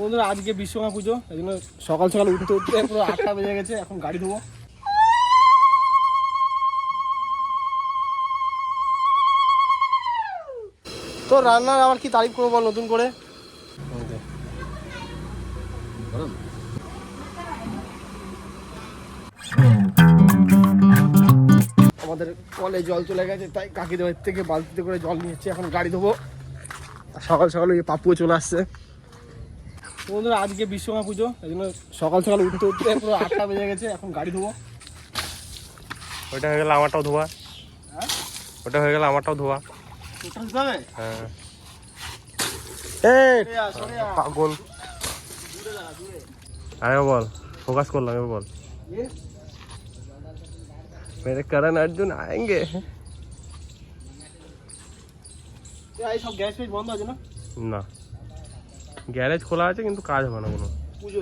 বন্ধুরা, আজকে বিশ্বকর্মা পুজো, এই জন্য সকাল সকাল উঠতে উঠতে পুরো আটটা বেজে গেছে, এখন গাড়ি ধোবো। তো রান্নার আবার কি তারিফ করব বল নতুন করে? আমাদের কলে জল চলে গেছে, তাই কাকিদের থেকে বালতিতে করে জল নিয়ে এসেছি, এখন গাড়ি ধোবো। সকাল সকাল ওই পাপুও চলে আসছে। বন্ধুরা আজকে বিশ্বকর্মা পুজো এই জন্য সকাল সকাল উঠতে উঠতে পুরো আটটা বেজে গেছে এখন গাড়ি ধোবো। ওইটা হয়ে গেলে আমারটাও ধোয়া। হ্যাঁ? ওটা হয়ে গেলে আমারটাও ধোয়া। হ্যাঁ। পাগল আরে বল ফোকাস করলাম এবার বল? মেরে করণ অর্জুন এই সব গ্যাস ফেস বন্ধ আছে না? না। গ্যারেজ খোলা আছে কিন্তু কাজ হবে না কোনো। পুজো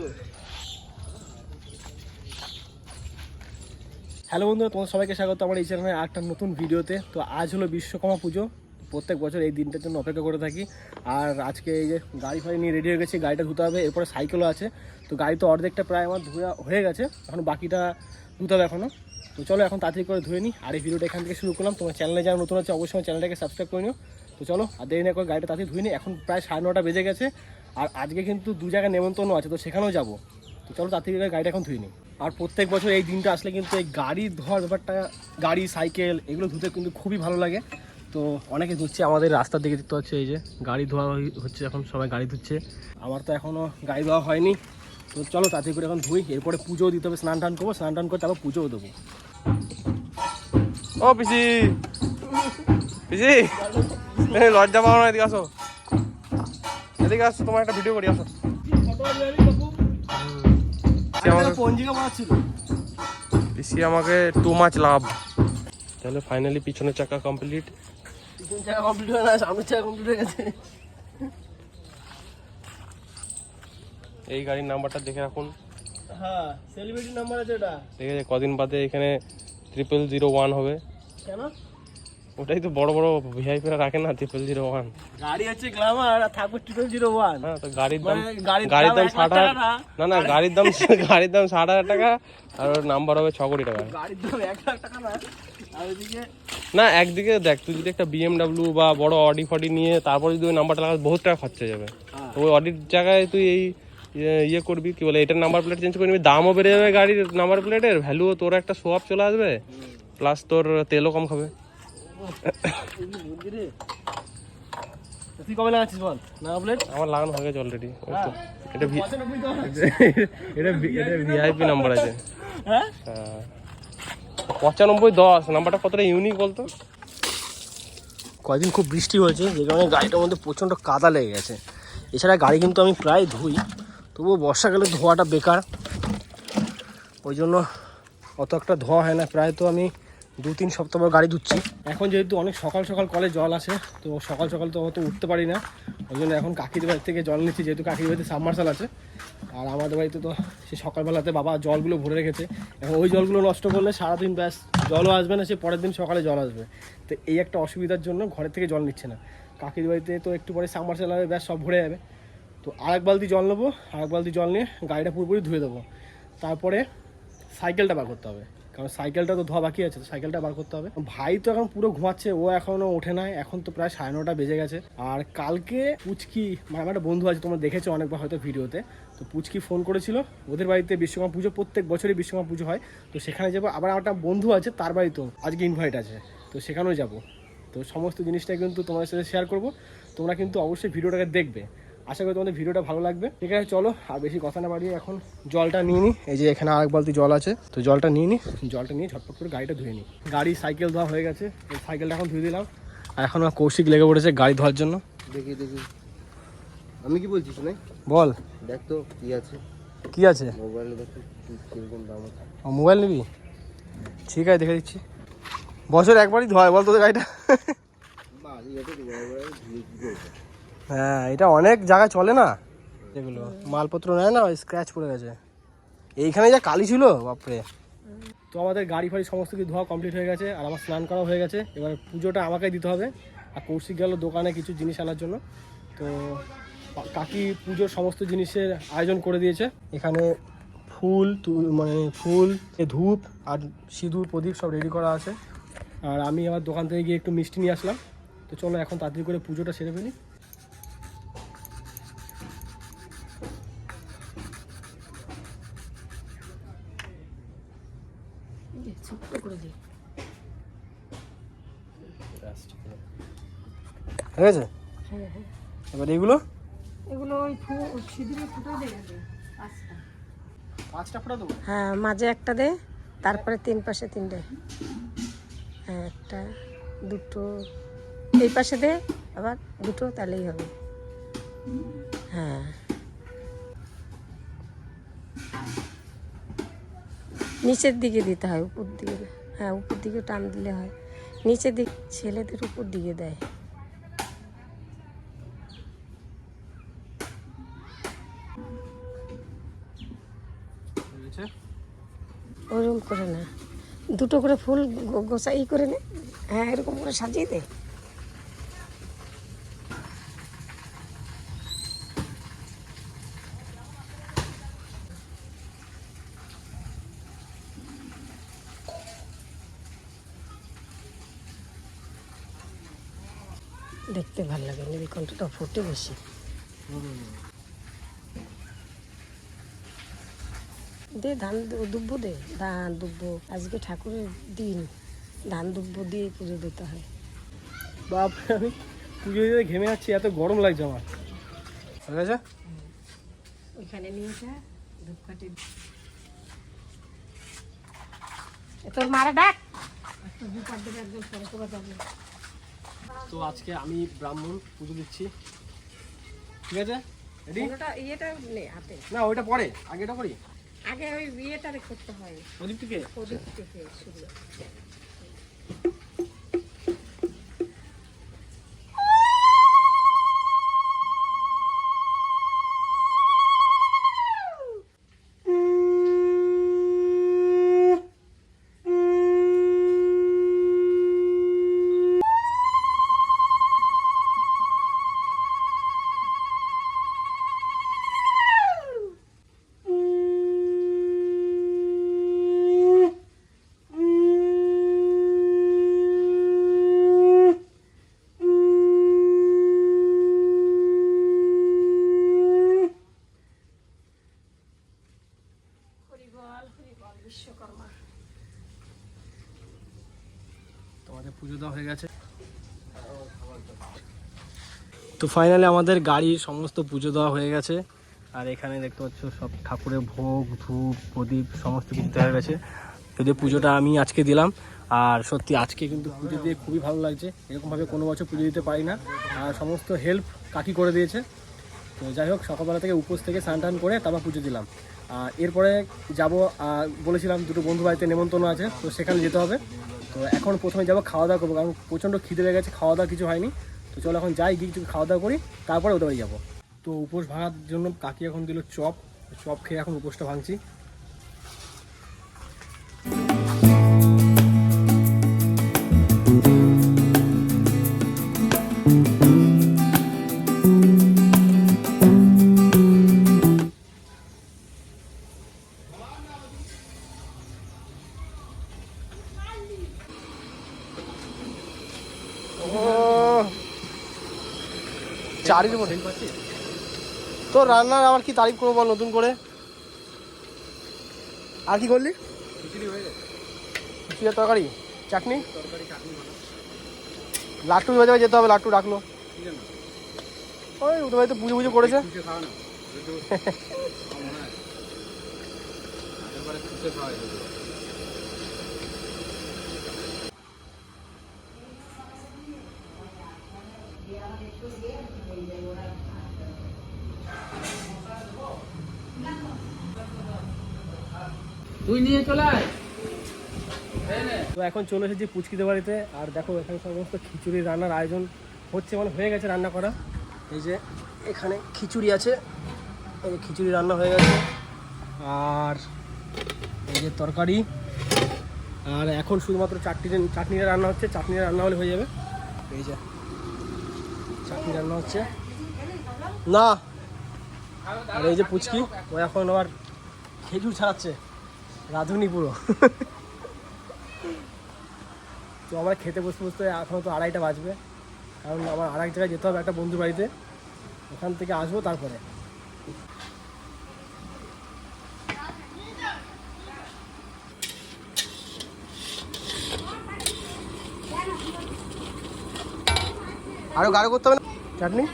হ্যালো বন্ধুরা তোমার সবাইকে স্বাগত। আমার এই চ্যানেলে একটা নতুন ভিডিওতে। তো আজ হলো বিশ্বকর্মা পুজো। প্রত্যেক বছর এই দিনটার জন্য অপেক্ষা করে থাকি। আর আজকে এই যে গাড়ি ফাড়ি নিয়ে রেডি হয়ে গেছি গাড়িটা ধুতে হবে। এরপরে সাইকেলও আছে। তো গাড়ি তো অর্ধেকটা প্রায় আমার ধুয়া হয়ে গেছে। এখন বাকিটা ধুতে হবে এখনও তো চলো এখন তাড়াতাড়ি করে ধুয়ে নিই। আর এই ভিডিওটা এখান থেকে শুরু করলাম। তোমার চ্যানেলে যারা নতুন আছে অবশ্যই চ্যানেলটাকে সাবস্ক্রাইব করে নিও। তো চলো আর দেরি না করে গাড়িটা তাড়াতাড়ি ধুয়ে নিই। এখন প্রায় সাড়ে নটা বেজে গেছে। আর আজকে কিন্তু দু জায়গায় নেমন্তন্ন আছে, তো সেখানেও যাব। তো চলো তাড়াতাড়ি করে গাড়িটা এখন ধুয়ে নিই। আর প্রত্যেক বছর এই দিনটা আসলে কিন্তু এই গাড়ি ধোয়ার ব্যাপারটা, গাড়ি, সাইকেল, এগুলো ধুতে কিন্তু খুবই ভালো লাগে। তো অনেকে ধুচ্ছে, আমাদের রাস্তার দিকে দেখতে হচ্ছে এই যে, গাড়ি ধোয়া হচ্ছে এখন, সবাই গাড়ি ধুচ্ছে। আমার তো এখনও গাড়ি ধোয়া হয়নি। তো চলো তাড়াতাড়ি করে এখন ধুই, এরপরে পুজোও দিতে হবে, স্নান টান করব, স্নান টান করে তারপর পুজোও দেবো। ও পিসি পিসি লজ্জা পাও না, এদিকে আসো। এদিকে আসো তোমার একটা ভিডিও করি আসো। পিসি আমাকে টু মাচ লাভ তাহলে ফাইনালি পিছনের চাকা কমপ্লিট কমপ্লিট হয়ে না সামনের জায়গা কমপ্লিট হয়ে গেছে। এই গাড়ির নাম্বারটা দেখে রাখুন। হ্যাঁ সেলিব্রিটি নাম্বার আছে এটা। ঠিক আছে কদিন বাদে এখানে ট্রিপল জিরো ওয়ান হবে। কেন? ওটাই তো বড় বড় ভিআইপিরা রাখে না ট্রিপল জিরো ওয়ান গাড়ি গ্লামার আর থাকবে ট্রিপল জিরো ওয়ান হ্যাঁ তো গাড়ির দাম মানে গাড়ির দাম ষাট হাজার না। না গাড়ির দাম গাড়ির দাম ষাট হাজার টাকা আর ওর নাম্বার হবে ছ কোটি টাকা। গাড়ির দাম এক লাখ টাকা না। না একদিকে দেখ তুই যদি একটা বিএমডাব্লিউ বা বড় অডি ফডি নিয়ে তারপর যদি ওই নাম্বারটা লাগাস বহুত টাকা খরচা হয়ে যাবে। হ্যাঁ। তো ওই অডির জায়গায় তুই এই ইয়ে- করবি কি বলে এটার নাম্বার প্লেট চেঞ্জ করে নিবি দামও বেড়ে যাবে গাড়ির নাম্বার প্লেটের ভ্যালুও তোর একটা শো আপ চলে আসবে প্লাস তোর তেলও কম খাবে। তুই কবে লাগাচ্ছিস বল? না প্লেট আমার লাগানো হয়ে গেছে অলরেডি হ্যাঁ। এটা এটা ভি- এটা ভিআইপি নাম্বার আছে। হ্যাঁ? হ্যাঁ। পঁচানব্বই দশ নাম্বারটা কতটা ইউনিক বলতো? কয়েকদিন খুব বৃষ্টি হয়েছে যে কারণে গাড়িটার মধ্যে প্রচণ্ড কাদা লেগে গেছে। এছাড়া গাড়ি কিন্তু আমি প্রায় ধুই তবুও বর্ষাকালে ধোয়াটা বেকার। ওই জন্য অত একটা ধোয়া হয় না। প্রায় তো আমি দু তিন সপ্তাহ পর গাড়ি ধুচ্ছি। এখন যেহেতু অনেক সকাল সকাল কলে জল আসে, তো সকাল সকাল তো অত উঠতে পারি না। ওই জন্য এখন কাকির বাড়ি থেকে জল নিচ্ছি, যেহেতু কাকির বাড়িতে সাবমার্সাল আছে। আর আমাদের বাড়িতে তো সে সকালবেলাতে বাবা জলগুলো ভরে রেখেছে। এখন ওই জলগুলো নষ্ট করলে সারাদিন ব্যাস জলও আসবে না, সে পরের দিন সকালে জল আসবে। তো এই একটা অসুবিধার জন্য ঘরের থেকে জল নিচ্ছে না। কাকির বাড়িতে তো একটু পরে সাবমার্সাল হবে, ব্যাস সব ভরে যাবে। তো আরেক বালতি জল নেব, আরেক বালতি জল নিয়ে গাড়িটা পুরোপুরি ধুয়ে দেবো। তারপরে সাইকেলটা বার করতে হবে। কারণ সাইকেলটা তো ধোয়া বাকি আছে, তো সাইকেলটা বার করতে হবে। ভাই তো এখন পুরো ঘুমাচ্ছে, ও এখনও ওঠে নাই, এখন তো প্রায় সাড়ে নটা বেজে গেছে। আর কালকে পুচকি মানে আমার একটা বন্ধু আছে, তোমরা দেখেছ অনেকবার হয়তো ভিডিওতে, তো পুচকি ফোন করেছিল, ওদের বাড়িতে বিশ্বকর্মা পুজো, প্রত্যেক বছরই বিশ্বকর্মা পুজো হয়। তো সেখানে যাব, আবার একটা বন্ধু আছে, তার বাড়িতেও আজকে ইনভাইট আছে, তো সেখানেও যাব। তো সমস্ত জিনিসটা কিন্তু তোমাদের সাথে শেয়ার করব, তোমরা কিন্তু অবশ্যই ভিডিওটাকে দেখবে। আশা করি তোমাদের ভিডিওটা ভালো লাগবে। ঠিক আছে চলো আর বেশি কথা না বাড়িয়ে এখন জলটা নিয়ে নিই এই যে এখানে আরেক বালতি জল আছে তো জলটা নিয়ে নিই জলটা নিয়ে ঝটপট করে গাড়িটা ধুয়ে নিই গাড়ি সাইকেল ধোয়া হয়ে গেছে এই সাইকেলটা এখন ধুয়ে দিলাম। আর এখন আমার কৌশিক লেগে পড়েছে গাড়ি ধোয়ার জন্য। দেখি দেখি। আমি কি বলছি শোনাই? বল। দেখ তো কি আছে? কি আছে? মোবাইল দেখ কীরকম দাম আছে। ও, মোবাইল নিবি? ঠিক আছে দেখে দিচ্ছি। বছর একবারই ধোয় বল তোদের গাড়িটা। হ্যাঁ এটা অনেক জায়গায় চলে না? এগুলো মালপত্র নেয় না স্ক্র্যাচ পড়ে গেছে। এইখানে যা কালি ছিল বাপরে। তো আমাদের গাড়ি ফাড়ি সমস্ত কিছু ধোয়া কমপ্লিট হয়ে গেছে আর আমার স্নান করা হয়ে গেছে। এবার পুজোটা আমাকেই দিতে হবে আর কৌশিক গেল দোকানে কিছু জিনিস আনার জন্য। তো কাকি পুজোর সমস্ত জিনিসের আয়োজন করে দিয়েছে। এখানে ফুল মানে ফুল ধূপ আর সিঁদুর প্রদীপ সব রেডি করা আছে। আর আমি আমার দোকান থেকে গিয়ে একটু মিষ্টি নিয়ে আসলাম। তো চলো এখন তাড়াতাড়ি করে পুজোটা সেরে ফেলি। ছোট্ট ঠিক আছে হ্যাঁ হ্যাঁ। এবার এগুলো এগুলো ওই ফু ফুটো দেবে পাঁচটা। পাঁচটা ফোটা দেবো? হ্যাঁ মাঝে একটা দে তারপরে তিন পাশে তিনটে। হ্যাঁ একটা দুটো এই পাশে দে আবার দুটো তাহলেই হবে। হ্যাঁ। নিচের দিকে দিতে হয় উপর দিকে। হ্যাঁ উপর দিকে টান দিলে হয়। নিচে দিক ছেলেদের উপর দিকে দেয়। ওরকম করে না। দুটো করে ফুল গোসাই করে নে। হ্যাঁ এরকম করে সাজিয়ে দে। দেখতে ভালো লাগে নীলকণ্ঠটা ফোটে বেশি। দে ধান দু- দুব্বো দে। ধান দুব্বো আজকে ঠাকুরের দিন। ধান দুব্বো দিয়ে পুজো দিতে হয়। বাপরে আমি পুজো দিতে ঘেমে যাচ্ছি এত গরম লাগছে আমার। গেছে? ওইখানে নিয়ে যা ধূপকাঠি। তোর মারা ডাক। একটা দুপার দেবে একজন পরে করে যাবে। তো আজকে আমি ব্রাহ্মণ পুজো দিচ্ছি। ঠিক আছে? রেডি ওটা ইয়েটা নে হাতে। না ওইটা পরে আগে এটা করি। আগে ওই ইয়েটারে করতে হয়। প্রদীপ থেকে প্রদীপ থেকে শুরু বিশ্বকর্মা তোমাদের পুজো দেওয়া হয়ে গেছে তো ফাইনালি আমাদের গাড়ির সমস্ত পুজো দেওয়া হয়ে গেছে। আর এখানে দেখতে পাচ্ছ সব ঠাকুরের ভোগ, ধূপ, প্রদীপ, সমস্ত কিছু দেওয়া গেছে। যদি পুজোটা আমি আজকে দিলাম, আর সত্যি আজকে কিন্তু পুজো দিয়ে খুবই ভালো লাগছে। এরকমভাবে কোনো বছর পুজো দিতে পারি না। আর সমস্ত হেল্প কাকি করে দিয়েছে। তো যাই হোক, সকালবেলা থেকে উপোস থেকে স্নান টান করে তারপর পুজো দিলাম। আর এরপরে যাব বলেছিলাম দুটো বন্ধু বাড়িতে নেমন্তন্ন আছে, তো সেখানে যেতে হবে। তো এখন প্রথমে যাব খাওয়া দাওয়া করব, কারণ প্রচণ্ড খিদে লেগে গেছে, খাওয়া দাওয়া কিছু হয়নি। তো চলো এখন যাই, গিয়ে কিছু খাওয়া দাওয়া করি, তারপরে ওদের বাড়ি যাব। তো উপোস ভাঙার জন্য কাকি এখন দিল চপ চপ খেয়ে এখন উপোসটা ভাঙছি। চারির উপর তো রান্নার আবার কি তারিফ করব বল নতুন করে? আর কি করলি? খিচুড়ি তরকারি চাটনি? লাট্টু বাজারে যেতে হবে লাট্টু ডাকলো ওই ওদের বাড়িতে পুজো পুজো করেছে। তুই নিয়ে চলে আয়। তো এখন চলে এসেছি পুচকিতে বাড়িতে। আর দেখো, এখানে সমস্ত খিচুড়ি রান্নার আয়োজন হচ্ছে মানে হয়ে গেছে রান্না করা। এই যে এখানে খিচুড়ি আছে। এই যে খিচুড়ি রান্না হয়ে গেছে। আর এই যে তরকারি। আর এখন শুধুমাত্র চাটনি চাটনিটা রান্না হচ্ছে। চাটনিটা রান্না হলে হয়ে যাবে। এই যে চাটনি রান্না হচ্ছে। না। আর এই যে পুচকি, ও এখন আবার খেজুর ছাড়াচ্ছে। রাঁধুনি পুরো। তো আমরা খেতে বসতে বসতে এখনও তো আড়াইটা বাজবে। কারণ আমার আর এক জায়গায় যেতে হবে একটা বন্ধুর বাড়িতে। ওখান থেকে আসব তারপরে। আরও গাঢ় করতে হবে না? চাটনি?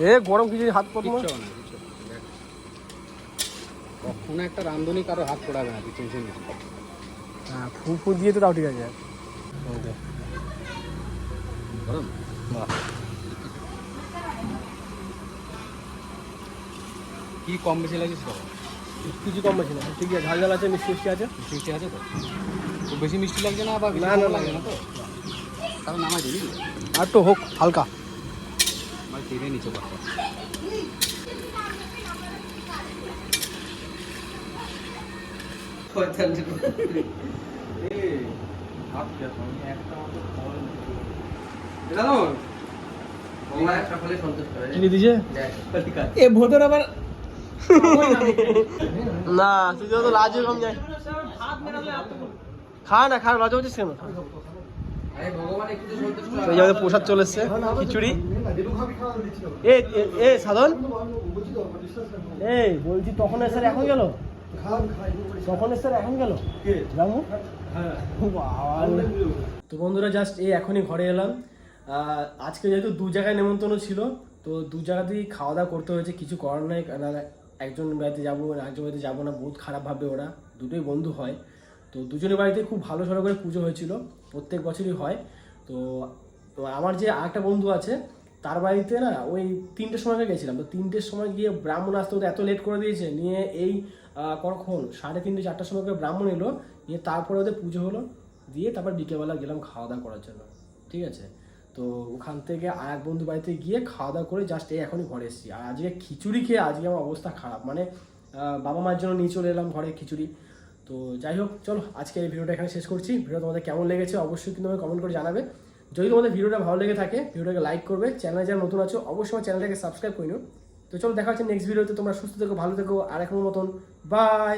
এ গরম কিছু হাত পড়ব কিচ্ছু না। কখনো একটা রান্ধনি কারও হাত পড়াবে না টেনশন হ্যাঁ ফু ফু দিয়ে তো তাও ঠিক আছে। গরম? কি কম বেশি লাগিস তো কিছু কম বেশি না ঠিক আছে ঝাল ঝাল আছে মিষ্টি মিষ্টি আছে। মিষ্টি আছে তো? বেশি মিষ্টি লাগছে না বেশি না, না, কম না। তো? তাহলে নামাই দিবি আর তো হোক হালকা। আমার টেনে নিচে আবার না তুই তো লাজ কম যায় খা না খা লজ্জা হচ্ছিস কেন? প্রসাদ চলে এসছে খিচুড়ি। এ এ- এ সাধন? এই বলছি তখন স্যার এখন গেল? তখন স্যার এখন গেল? রামু? রে। তো বন্ধুরা জাস্ট এই এখনই ঘরে এলাম। আজকে যেহেতু দু জায়গায় নেমন্তন্ন ছিল তো দু জায়গাতেই খাওয়া দাওয়া করতে হয়েছে। কিছু করার নাই একজন বাড়িতে যাব একজন বাড়িতে যাব না বহুত খারাপ ভাববে ওরা। দুটোই বন্ধু হয়। তো দুজনের বাড়িতে খুব ভালো সড়ো করে পুজো হয়েছিল। প্রত্যেক বছরই হয়। তো তো আমার যে আরেকটা বন্ধু আছে তার বাড়িতে না ওই তিনটের সময় গেছিলাম। তো তিনটের সময় গিয়ে ব্রাহ্মণ আসতে ওদের এত লেট করে দিয়েছে, নিয়ে এই কখন? সাড়ে তিনটে, চারটার সময় করে ব্রাহ্মণ এলো, নিয়ে তারপরে ওদের পুজো হলো, দিয়ে তারপর বিকেলবেলা গেলাম খাওয়া দাওয়া করার জন্য। ঠিক আছে? তো ওখান থেকে আর এক বন্ধু বাড়িতে গিয়ে খাওয়া দাওয়া করে জাস্ট এই এখনই ঘরে এসেছি। আর আজকে খিচুড়ি খেয়ে আজকে আমার অবস্থা খারাপ। মানে বাবা মায়ের জন্য নিয়ে চলে এলাম ঘরে খিচুড়ি। তো যাই হোক, চলো আজকে এই ভিডিওটা এখানে শেষ করছি। ভিডিও তোমাদের কেমন লেগেছে অবশ্যই কিন্তু আমাকে কমেন্ট করে জানাবে। যদি তোমাদের ভিডিওটা ভালো লেগে থাকে, ভিডিওটাকে লাইক করবে। চ্যানেলে যারা নতুন আছো, অবশ্যই আমার চ্যানেলটাকে সাবস্ক্রাইব করে নিও। তো চলো দেখা হচ্ছে নেক্সট ভিডিওতে তোমরা সুস্থ থেকো, ভালো থেকো, আর এখনও মতন বাই